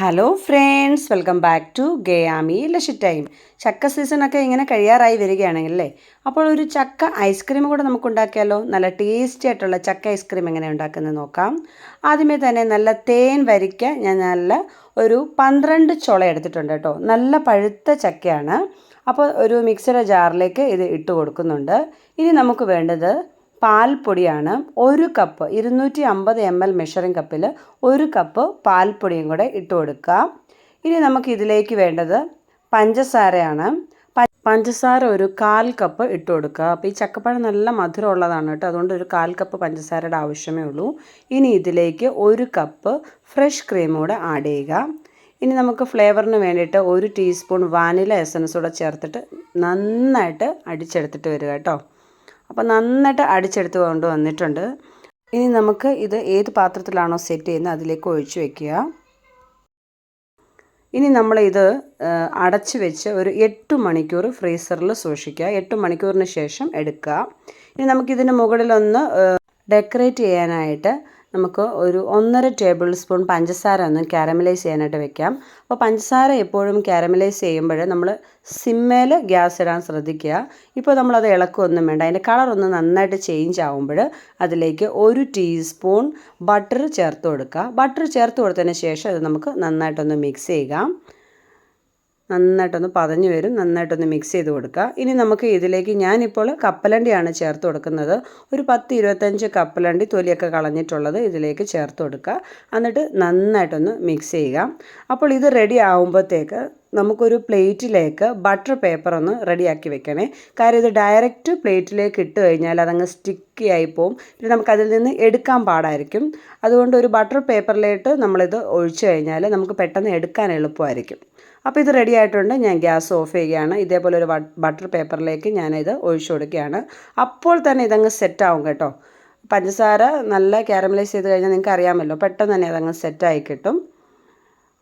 Hello friends welcome back to ഗയാമി ലഷി time ചക്ക സീസണൊക്കെ ഇങ്ങനെ കഴിയാറായി വരികയാണെങ്കിൽ അല്ലേ അപ്പോൾ ഒരു ചക്ക ഐസ്ക്രീം കൂടെ നമുക്ക് ഉണ്ടാക്കിയാലോ നല്ല ടേസ്റ്റി ആയിട്ടുള്ള ചക്ക ഐസ്ക്രീം എങ്ങനെ ഉണ്ടാക്കുന്നത് നോക്കാം. ആദ്യമേ തന്നെ നല്ല തേൻ വരിക്ക ഞാൻ നല്ല ഒരു പന്ത്രണ്ട് ചുള എടുത്തിട്ടുണ്ട് കേട്ടോ. നല്ല പഴുത്ത ചക്കയാണ്. അപ്പോൾ ഒരു മിക്സിയുടെ ജാറിലേക്ക് ഇത് ഇട്ട് കൊടുക്കുന്നുണ്ട്. ഇനി നമുക്ക് വേണ്ടത് പാൽപ്പൊടിയാണ് ഒരു കപ്പ് ഇരുന്നൂറ്റി അമ്പത് എം എൽ മെഷറിംഗ് കപ്പിൽ ഒരു കപ്പ് പാൽപ്പൊടിയും കൂടെ ഇട്ട് കൊടുക്കുക. ഇനി നമുക്ക് ഇതിലേക്ക് വേണ്ടത് പഞ്ചസാരയാണ്. പഞ്ചസാര ഒരു കാൽ കപ്പ് ഇട്ട് കൊടുക്കുക. അപ്പോൾ ഈ ചക്കപ്പഴം നല്ല മധുരമുള്ളതാണ് കേട്ടോ. അതുകൊണ്ട് ഒരു കാൽ കപ്പ് പഞ്ചസാരയുടെ ആവശ്യമേ ഉള്ളൂ. ഇനി ഇതിലേക്ക് ഒരു കപ്പ് ഫ്രഷ് ക്രീം കൂടെ ആഡ് ചെയ്യുക. ഇനി നമുക്ക് ഫ്ലേവറിന് വേണ്ടിയിട്ട് ഒരു ടീസ്പൂൺ വാനില എസൻസ് കൂടെ ചേർത്തിട്ട് നന്നായിട്ട് അടിച്ചെടുത്തിട്ട് വരിക കേട്ടോ. അപ്പോൾ നന്നായിട്ട് അടിച്ചെടുത്ത് കൊണ്ട് വന്നിട്ടുണ്ട്. ഇനി നമുക്ക് ഇത് ഏത് പാത്രത്തിലാണോ സെറ്റ് ചെയ്യുന്നത് അതിലേക്ക് ഒഴിച്ച് വെക്കുക. ഇനി നമ്മളിത് അടച്ച് വെച്ച് ഒരു എട്ട് മണിക്കൂർ ഫ്രീസറിൽ സൂക്ഷിക്കുക. എട്ട് മണിക്കൂറിന് ശേഷം എടുക്കുക. ഇനി നമുക്കിതിന് മുകളിലൊന്ന് ഡെക്കറേറ്റ് ചെയ്യാനായിട്ട് നമുക്ക് ഒരു ഒന്നര ടേബിൾ സ്പൂൺ പഞ്ചസാര ഒന്ന് കാരമലൈസ് ചെയ്യാനായിട്ട് വെക്കാം. അപ്പോൾ പഞ്ചസാര എപ്പോഴും കാരമലൈസ് ചെയ്യുമ്പോൾ നമ്മൾ സിമ്മേൽ ഗ്യാസ് ഇടാൻ ശ്രദ്ധിക്കുക. ഇപ്പോൾ നമ്മളത് ഇളക്കുകയൊന്നും വേണ്ട. അതിന്റെ കളർ ഒന്ന് നന്നായിട്ട് ചേഞ്ച് ആകുമ്പോൾ അതിലേക്ക് ഒരു ടീസ്പൂൺ ബട്ടർ ചേർത്ത് കൊടുക്കുക. ബട്ടർ ചേർത്ത് കൊടുത്തതിന് ശേഷം അത് നമുക്ക് നന്നായിട്ടൊന്ന് മിക്സ് ചെയ്യുക നന്നായിട്ടൊന്ന് പതഞ്ഞു വരും നന്നായിട്ടൊന്ന് മിക്സ് ചെയ്ത് കൊടുക്കുക. ഇനി നമുക്ക് ഇതിലേക്ക് ഞാനിപ്പോൾ കപ്പലണ്ടിയാണ് ചേർത്ത് കൊടുക്കുന്നത്. ഒരു പത്ത് ഇരുപത്തഞ്ച് കപ്പലണ്ടി തൊലിയൊക്കെ കളഞ്ഞിട്ടുള്ളത് ഇതിലേക്ക് ചേർത്ത് കൊടുക്കുക. എന്നിട്ട് നന്നായിട്ടൊന്ന് മിക്സ് ചെയ്യുക. അപ്പോൾ ഇത് റെഡി ആകുമ്പോഴത്തേക്ക് നമുക്കൊരു പ്ലേറ്റിലേക്ക് ബട്ടർ പേപ്പർ ഒന്ന് റെഡിയാക്കി വെക്കണേ. കാര്യം ഇത് ഡയറക്റ്റ് പ്ലേറ്റിലേക്ക് ഇട്ട് കഴിഞ്ഞാൽ അതങ്ങ് സ്റ്റിക്കി ആയി പോവും. പിന്നെ നമുക്കതിൽ നിന്ന് എടുക്കാൻ പാടായിരിക്കും. അതുകൊണ്ട് ഒരു ബട്ടർ പേപ്പറിലേക്ക് നമ്മളിത് ഒഴിച്ചു കഴിഞ്ഞാൽ നമുക്ക് പെട്ടെന്ന് എടുക്കാൻ എളുപ്പമായിരിക്കും. അപ്പോൾ ഇത് റെഡി ആയിട്ടുണ്ട്. ഞാൻ ഗ്യാസ് ഓഫ് ചെയ്യുകയാണ്. ഇതേപോലെ ഒരു ബട്ടർ പേപ്പറിലേക്ക് ഞാനിത് ഒഴിച്ചു കൊടുക്കുകയാണ്. അപ്പോൾ തന്നെ ഇതങ്ങ് സെറ്റാവും കേട്ടോ. പഞ്ചസാര നല്ല കാരമലൈസ് ചെയ്ത് കഴിഞ്ഞാൽ നിങ്ങൾക്ക് അറിയാമല്ലോ പെട്ടെന്ന് തന്നെ അതങ്ങ് സെറ്റായി കിട്ടും.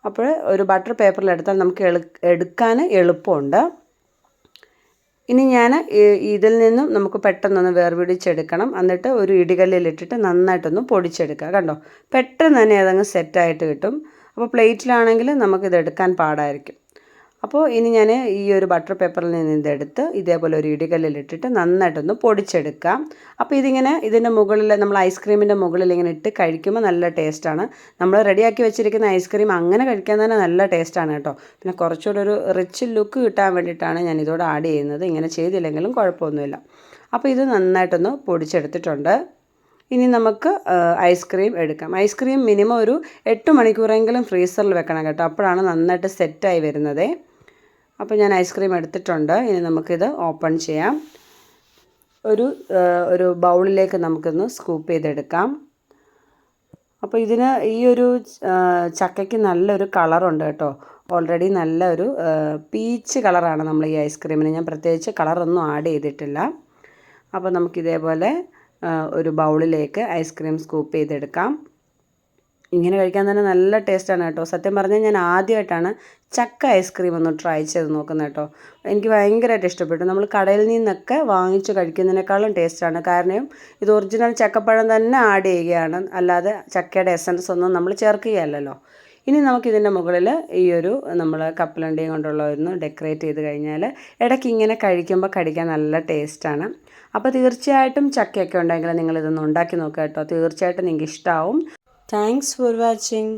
അപ്പോൾ ഒരു ബട്ടർ പേപ്പറിലെടുത്താൽ നമുക്ക് എളു എടുക്കാൻ എളുപ്പമുണ്ട്. ഇനി ഞാൻ ഇതിൽ നിന്നും നമുക്ക് പെട്ടെന്നൊന്ന് വേർപിടിച്ചെടുക്കണം. എന്നിട്ട് ഒരു ഇടികല്ലിലിട്ടിട്ട് നന്നായിട്ടൊന്ന് പൊടിച്ചെടുക്കുക. കണ്ടോ? പെട്ടെന്ന് തന്നെ അതങ്ങ് സെറ്റായിട്ട് കിട്ടും. അപ്പോൾ പ്ലേറ്റിലാണെങ്കിൽ നമുക്കിത് എടുക്കാൻ പാടായിരിക്കും. അപ്പോൾ ഇനി ഞാൻ ഈ ഒരു ബട്ടർ പേപ്പറിൽ നിന്ന് ഇതെടുത്ത് ഇതേപോലെ ഒരു ഇടികല്ലിലിട്ടിട്ട് നന്നായിട്ടൊന്ന് പൊടിച്ചെടുക്കാം. അപ്പോൾ ഇതിങ്ങനെ ഇതിന്റെ മുകളിൽ നമ്മൾ ഐസ്ക്രീമിന്റെ മുകളിൽ ഇങ്ങനെ ഇട്ട് കഴിക്കുമ്പോൾ നല്ല ടേസ്റ്റാണ്. നമ്മൾ റെഡിയാക്കി വെച്ചിരിക്കുന്ന ഐസ്ക്രീം അങ്ങനെ കഴിക്കാൻ തന്നെ നല്ല ടേസ്റ്റാണ് കേട്ടോ. പിന്നെ കുറച്ചുകൂടെ ഒരു റിച്ച് ലുക്ക് കിട്ടാൻ വേണ്ടിയിട്ടാണ് ഞാൻ ഇതോട് ആഡ് ചെയ്യുന്നത്. ഇങ്ങനെ ചെയ്തില്ലെങ്കിലും കുഴപ്പമൊന്നുമില്ല. അപ്പോൾ ഇത് നന്നായിട്ടൊന്ന് പൊടിച്ചെടുത്തിട്ടുണ്ട്. ഇനി നമുക്ക് ഐസ്ക്രീം എടുക്കാം. ഐസ്ക്രീം മിനിമം ഒരു എട്ട് മണിക്കൂറെങ്കിലും ഫ്രീസറിൽ വെക്കണം കേട്ടോ. അപ്പോഴാണ് നന്നായിട്ട് സെറ്റായി വരുന്നത്. അപ്പോൾ ഞാൻ ഐസ്ക്രീം എടുത്തിട്ടുണ്ട്. ഇനി നമുക്കിത് ഓപ്പൺ ചെയ്യാം. ഒരു ഒരു ബൗളിലേക്ക് നമുക്കൊന്ന് സ്കൂപ്പ് ചെയ്തെടുക്കാം. അപ്പോൾ ഇതിന് ഈ ഒരു ചക്കയ്ക്ക് നല്ലൊരു കളറുണ്ട് കേട്ടോ. ഓൾറെഡി നല്ലൊരു പീച്ച് കളറാണ് നമ്മൾ ഈ ഐസ്ക്രീമിന് ഞാൻ പ്രത്യേകിച്ച് കളറൊന്നും ആഡ് ചെയ്തിട്ടില്ല. അപ്പോൾ നമുക്കിതേപോലെ ഒരു ബൗളിലേക്ക് ഐസ്ക്രീം സ്കൂപ്പ് ചെയ്തെടുക്കാം. ഇങ്ങനെ കഴിക്കാൻ തന്നെ നല്ല ടേസ്റ്റാണ് കേട്ടോ. സത്യം പറഞ്ഞാൽ ഞാൻ ആദ്യമായിട്ടാണ് ചക്ക ഐസ്ക്രീം ഒന്ന് ട്രൈ ചെയ്ത് നോക്കുന്നത് കേട്ടോ. എനിക്ക് ഭയങ്കരമായിട്ട് ഇഷ്ടപ്പെട്ടു. നമ്മൾ കടയിൽ നിന്നൊക്കെ വാങ്ങിച്ച് കഴിക്കുന്നതിനേക്കാളും ടേസ്റ്റാണ് കാരണം ഇത് ഒറിജിനൽ ചക്കപ്പഴം തന്നെ ആഡ് ചെയ്യുകയാണ്. അല്ലാതെ ചക്കയുടെ എസൻസ് ഒന്നും നമ്മൾ ചേർക്കുകയല്ലല്ലോ. ഇനി നമുക്കിതിന്റെ മുകളിൽ ഈ ഒരു നമ്മൾ കപ്പലണ്ടിയും കൊണ്ടുള്ള ഒന്ന് ഡെക്കറേറ്റ് ചെയ്ത് കഴിഞ്ഞാൽ ഇടയ്ക്ക് ഇങ്ങനെ കഴിക്കുമ്പോൾ കടിക്കാൻ നല്ല ടേസ്റ്റാണ് അപ്പോൾ തീർച്ചയായിട്ടും ചക്കയൊക്കെ ഉണ്ടെങ്കിൽ നിങ്ങളിതൊന്ന് ഉണ്ടാക്കി നോക്കുക കേട്ടോ. തീർച്ചയായിട്ടും നിങ്ങൾക്ക് ഇഷ്ടമാവും താങ്ക്സ് ഫോർ വാച്ചിങ്